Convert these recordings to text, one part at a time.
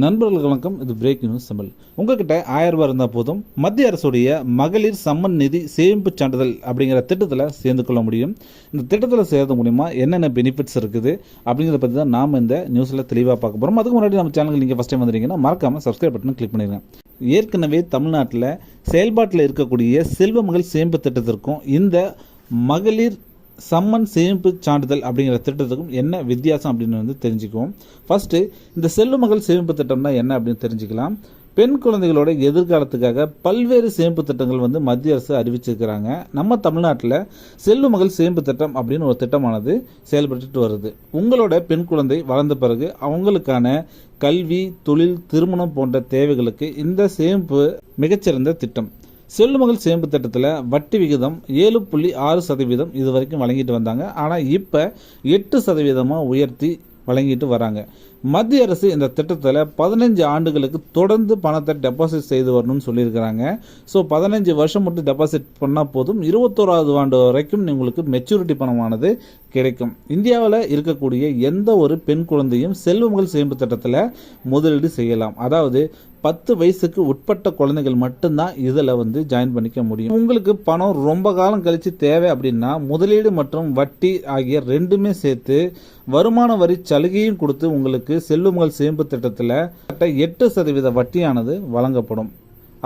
நண்பர்கள் வணக்கம். இது பிரேக் நியூஸ் தமிழ். உங்ககிட்ட ஆயிரம் ரூபாய் இருந்தால் போதும். மத்திய அரசுடைய மகளிர் சம்மன் நிதி சேமிப்பு சான்றிதழ் அப்படிங்கிற திட்டத்தில் சேர்ந்து கொள்ள முடியும். இந்த திட்டத்தில் சேர்றது மூலிமா என்னென்ன பெனிஃபிட்ஸ் இருக்குது அப்படிங்கிறத பற்றி தான் நாம் இந்த நியூஸில் தெளிவாக பார்க்க போகிறோம் அதுக்கு முன்னாடி நம்ம சேனலுக்கு நீங்கள் ஃபஸ்ட் டைம் வந்துருக்கீங்கன்னா மறக்காமல் சப்ஸ்கிரைப் பட்டன் கிளிக் பண்ணிடுங்க ஏற்கனவே தமிழ்நாட்டில் செயல்பாட்டில் இருக்கக்கூடிய செல்வ மகள் சேமிப்பு திட்டத்திற்கும் இந்த மகளிர் சம்மன் சேமிப்பு சான்றிதழ் அப்படிங்கிற திட்டத்துக்கும் என்ன வித்தியாசம் அப்படின்னு வந்து தெரிஞ்சுக்குவோம். ஃபஸ்ட்டு இந்த செல்லு மகள் சேமிப்பு திட்டம்னா என்ன அப்படின்னு தெரிஞ்சுக்கலாம். பெண் குழந்தைகளோட எதிர்காலத்துக்காக பல்வேறு சேமிப்பு திட்டங்கள் வந்து மத்திய அரசு அறிவிச்சிருக்கிறாங்க. நம்ம தமிழ்நாட்டில் செல்லு மகள் சேமிப்பு திட்டம் அப்படின்னு ஒரு திட்டமானது செயல்பட்டு வருது. உங்களோட பெண் குழந்தை வளர்ந்த பிறகு அவங்களுக்கான கல்வி தொழில் திருமணம் போன்ற தேவைகளுக்கு இந்த சேமிப்பு மிகச்சிறந்த திட்டம். செல்லுமகள் சேமிப்பு திட்டத்தில் வட்டி விகிதம் ஏழு புள்ளி ஆறு சதவீதம் இது வரைக்கும் வழங்கிட்டு வந்தாங்க. ஆனால் இப்போ எட்டு சதவீதமாக உயர்த்தி வழங்கிட்டு வராங்க. மத்திய அரசு இந்த திட்டத்தில் பதினஞ்சு ஆண்டுகளுக்கு தொடர்ந்து பணத்தை டெபாசிட் செய்து வரணும்னு சொல்லியிருக்கிறாங்க. ஸோ பதினஞ்சு வருஷம் மட்டும் டெபாசிட் பண்ணால் போதும். இருபத்தோராவது ஆண்டு வரைக்கும் உங்களுக்கு மெச்சூரிட்டி பணமானது கிடைக்கும். இந்தியாவில் இருக்கக்கூடிய எந்த ஒரு பெண் குழந்தையும் செல்வமகள் சேமிப்பு திட்டத்தில் முதலீடு செய்யலாம். அதாவது பத்து வயசுக்கு உட்பட்ட குழந்தைகள் மட்டும்தான் இதில் வந்து ஜாயின் பண்ணிக்க முடியும். உங்களுக்கு பணம் ரொம்ப காலம் கழித்து தேவை அப்படின்னா முதலீடு மற்றும் வட்டி ஆகிய ரெண்டுமே சேர்த்து வருமான வரி சலுகையும் கொடுத்து உங்களுக்கு செல்வமகள் சேமிப்பு திட்டத்தில் எட்டு சதவீத வட்டியானது வழங்கப்படும்.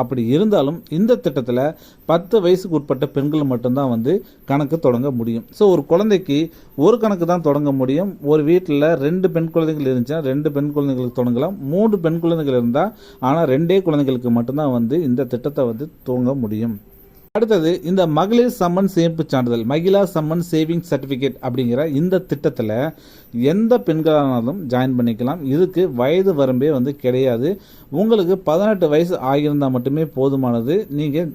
அப்படி இருந்தாலும் இந்த திட்டத்தில் பத்து வயசுக்கு உட்பட்ட பெண்கள் மட்டும்தான் வந்து கணக்கு தொடங்க முடியும். ஸோ ஒரு குழந்தைக்கு ஒரு கணக்கு தான் தொடங்க முடியும். ஒரு வீட்டில் ரெண்டு பெண் குழந்தைகள் இருந்துச்சுன்னா ரெண்டு பெண் குழந்தைகளுக்கு தொடங்கலாம். மூன்று பெண் குழந்தைகள் இருந்தால் ஆனால் ரெண்டே குழந்தைகளுக்கு மட்டும்தான் வந்து இந்த திட்டத்தை வந்து துவங்க முடியும். அடுத்தது இந்த மகளிர் சம்மன் சேமிப்பு சான்றிதழ் மகிழா சம்மன் சேவிங் சர்டிஃபிகேட் அப்படிங்கிற இந்த திட்டத்தில் எந்த பெண்களானாலும் ஜாயின் பண்ணிக்கலாம். இதுக்கு வயது வரம்பே வந்து கிடையாது. உங்களுக்கு பதினெட்டு வயசு ஆகியிருந்தால் மட்டுமே போதுமானது. நீங்கள்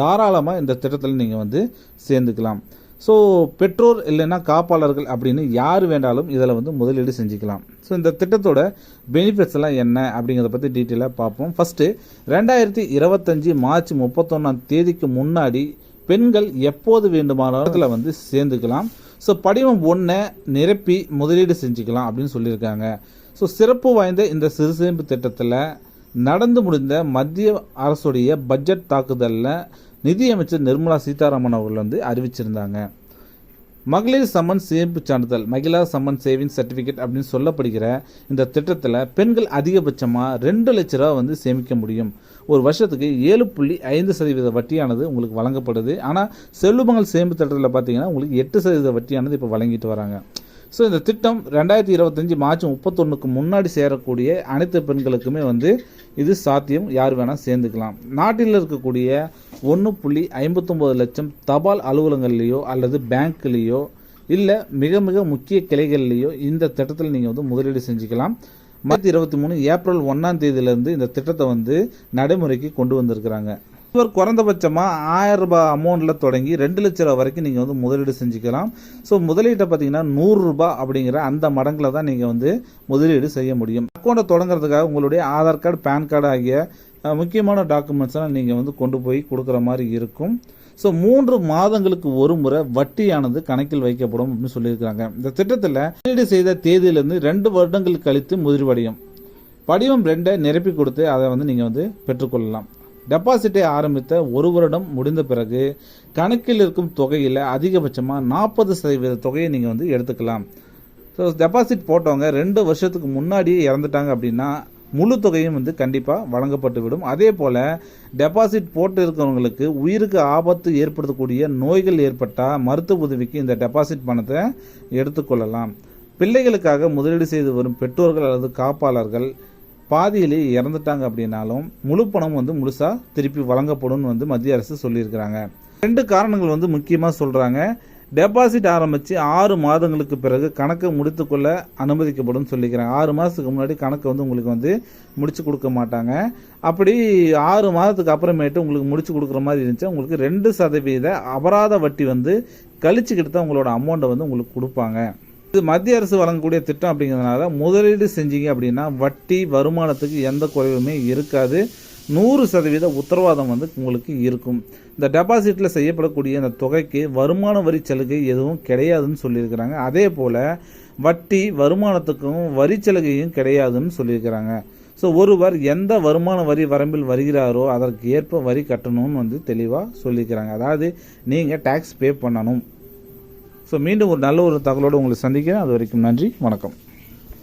தாராளமாக இந்த திட்டத்தில் நீங்கள் வந்து சேர்ந்துக்கலாம். ஸோ பெற்றோர் இல்லைன்னா காப்பாளர்கள் அப்படின்னு யார் வேண்டாலும் இதில் வந்து முதலீடு செஞ்சுக்கலாம். ஸோ இந்த திட்டத்தோட பெனிஃபிட்ஸ் எல்லாம் என்ன அப்படிங்கிறத பற்றி டீட்டெயிலாக பார்ப்போம். ஃபஸ்ட்டு ரெண்டாயிரத்தி இருபத்தஞ்சி மார்ச் முப்பத்தொன்னாம் தேதிக்கு முன்னாடி பெண்கள் எப்போது வேண்டுமானாலும் இதில் வந்து சேர்ந்துக்கலாம். ஸோ படிவம் ஒன்றை நிரப்பி முதலீடு செஞ்சுக்கலாம் அப்படின்னு சொல்லியிருக்காங்க. ஸோ சிறப்பு வாய்ந்த இந்த சிறு சேமிப்பு திட்டத்தில் நடந்து முடிந்த மத்திய அரசுடைய பட்ஜெட் தாக்குதலில் நிதியமைச்சர் நிர்மலா சீதாராமன் அவர்கள் வந்து அறிவிச்சிருந்தாங்க. மகளிர் சம்மன் சேமிப்பு சான்றிதழ் மகிழா சம்மன் சேவிங் சர்டிஃபிகேட் அப்படின்னு சொல்லப்படுகிற இந்த திட்டத்தில் பெண்கள் அதிகபட்சமாக ரெண்டு லட்ச ரூபா வந்து சேமிக்க முடியும். ஒரு வருஷத்துக்கு ஏழு புள்ளி ஐந்து சதவீத வட்டியானது உங்களுக்கு வழங்கப்படுது. ஆனால் செல்லுமங்கள் சேமிப்பு திட்டத்தில் பார்த்தீங்கன்னா உங்களுக்கு எட்டு சதவீத வட்டியானது இப்போ வழங்கிட்டு வராங்க. ஸோ இந்த திட்டம் ரெண்டாயிரத்தி இருபத்தஞ்சி மார்ச் முப்பத்தொன்றுக்கு முன்னாடி சேரக்கூடிய அனைத்து பெண்களுக்குமே வந்து இது சாத்தியம். யார் வேணால் சேர்ந்துக்கலாம். நாட்டில் இருக்கக்கூடிய ஒன்று புள்ளி ஐம்பத்தொம்போது லட்சம் தபால் அலுவலகங்கள்லேயோ அல்லது பேங்க்லேயோ இல்லை மிக மிக முக்கிய கிளைகள்லேயோ இந்த திட்டத்தில் நீங்கள் வந்து முதலீடு செஞ்சுக்கலாம். மார்ச் இருபத்தி மூணு ஏப்ரல் ஒன்றாம் தேதியிலேருந்து இந்த திட்டத்தை வந்து நடைமுறைக்கு கொண்டு வந்திருக்கிறாங்க. இவர் குறைந்தபட்சமாக ஆயிரம் ரூபாய் அமௌண்ட்டில் தொடங்கி ரெண்டு லட்ச ரூபா வரைக்கும் நீங்கள் வந்து முதலீடு செஞ்சுக்கலாம். ஸோ முதலீட்டை பார்த்தீங்கன்னா நூறுரூபா அப்படிங்கிற அந்த மடங்கில் தான் நீங்கள் வந்து முதலீடு செய்ய முடியும். அக்கௌண்ட்டை தொடங்குறதுக்காக உங்களுடைய ஆதார் கார்டு பேன் கார்டு ஆகிய முக்கியமான டாக்குமெண்ட்ஸ்லாம் நீங்கள் வந்து கொண்டு போய் கொடுக்குற மாதிரி இருக்கும். ஸோ மூன்று மாதங்களுக்கு ஒரு முறை வட்டியானது கணக்கில் வைக்கப்படும் அப்படின்னு சொல்லியிருக்காங்க இந்த திட்டத்தில் முதலீடு செய்த தேதியிலிருந்து ரெண்டு வருடங்கள் கழித்து முதிர்வடையும். படிவம் ரெண்டை நிரப்பி கொடுத்து அதை வந்து நீங்கள் வந்து பெற்றுக்கொள்ளலாம். டெபாசிட்டை ஆரம்பித்த ஒரு வருடம் முடிந்த பிறகு கணக்கில் இருக்கும் தொகையில் அதிகபட்சமாக நாற்பது சதவீத தொகையை நீங்கள் வந்து எடுத்துக்கலாம். ஸோ டெபாசிட் போட்டவங்க ரெண்டு வருஷத்துக்கு முன்னாடியே இறந்துட்டாங்க அப்படின்னா முழு தொகையும் வந்து கண்டிப்பாக வழங்கப்பட்டு விடும். அதே போல் டெபாசிட் போட்டு இருக்கிறவங்களுக்கு உயிருக்கு ஆபத்து ஏற்படுத்தக்கூடிய நோய்கள் ஏற்பட்டால் மருத்துவ உதவிக்கு இந்த டெபாசிட் பணத்தை எடுத்துக்கொள்ளலாம். பிள்ளைகளுக்காக முதலீடு செய்து வரும் பெற்றோர்கள் அல்லது காப்பாளர்கள் பாதியிலே இறந்துட்டாங்க அப்படின்னாலும் முழு பணம் வந்து முழுசாக திருப்பி வழங்கப்படும் வந்து மத்திய அரசு சொல்லியிருக்கிறாங்க. ரெண்டு காரணங்கள் வந்து முக்கியமாக சொல்கிறாங்க டெபாசிட் ஆரம்பித்து ஆறு மாதங்களுக்கு பிறகு கணக்கை முடித்துக்கொள்ள அனுமதிக்கப்படும் சொல்லிக்கிறாங்க. ஆறு மாதத்துக்கு முன்னாடி கணக்கை வந்து உங்களுக்கு வந்து முடிச்சு கொடுக்க மாட்டாங்க. அப்படி ஆறு மாதத்துக்கு அப்புறமேட்டு உங்களுக்கு முடிச்சு கொடுக்குற மாதிரி இருந்துச்சு உங்களுக்கு ரெண்டு சதவீத அபராத வட்டி வந்து கழிச்சுக்கிட்டு தான் உங்களோட அமௌண்ட்டை வந்து உங்களுக்கு கொடுப்பாங்க. இது மத்திய அரசு வழங்கக்கூடிய திட்டம் அப்படிங்கிறதுனால முதலீடு செஞ்சீங்க அப்படின்னா வட்டி வருமானத்துக்கு எந்த குறைவுமே இருக்காது. நூறு சதவீத உத்தரவாதம் வந்து உங்களுக்கு இருக்கும். இந்த டெபாசிட்டில் செய்யப்படக்கூடிய இந்த தொகைக்கு வருமான வரி சலுகை எதுவும் கிடையாதுன்னு சொல்லியிருக்கிறாங்க. அதே போல் வட்டி வருமானத்துக்கும் வரி சலுகையும் கிடையாதுன்னு சொல்லியிருக்கிறாங்க. ஸோ ஒருவர் எந்த வருமான வரி வரம்பில் வருகிறாரோ அதற்கு ஏற்ப வரி கட்டணும்னு வந்து தெளிவாக சொல்லியிருக்கிறாங்க அதாவது நீங்கள் டேக்ஸ் பே பண்ணணும். ஸோ மீண்டும் ஒரு நல்ல ஒரு தகவலோடு உங்களை சந்திக்கிறேன். அது வரைக்கும் நன்றி வணக்கம்.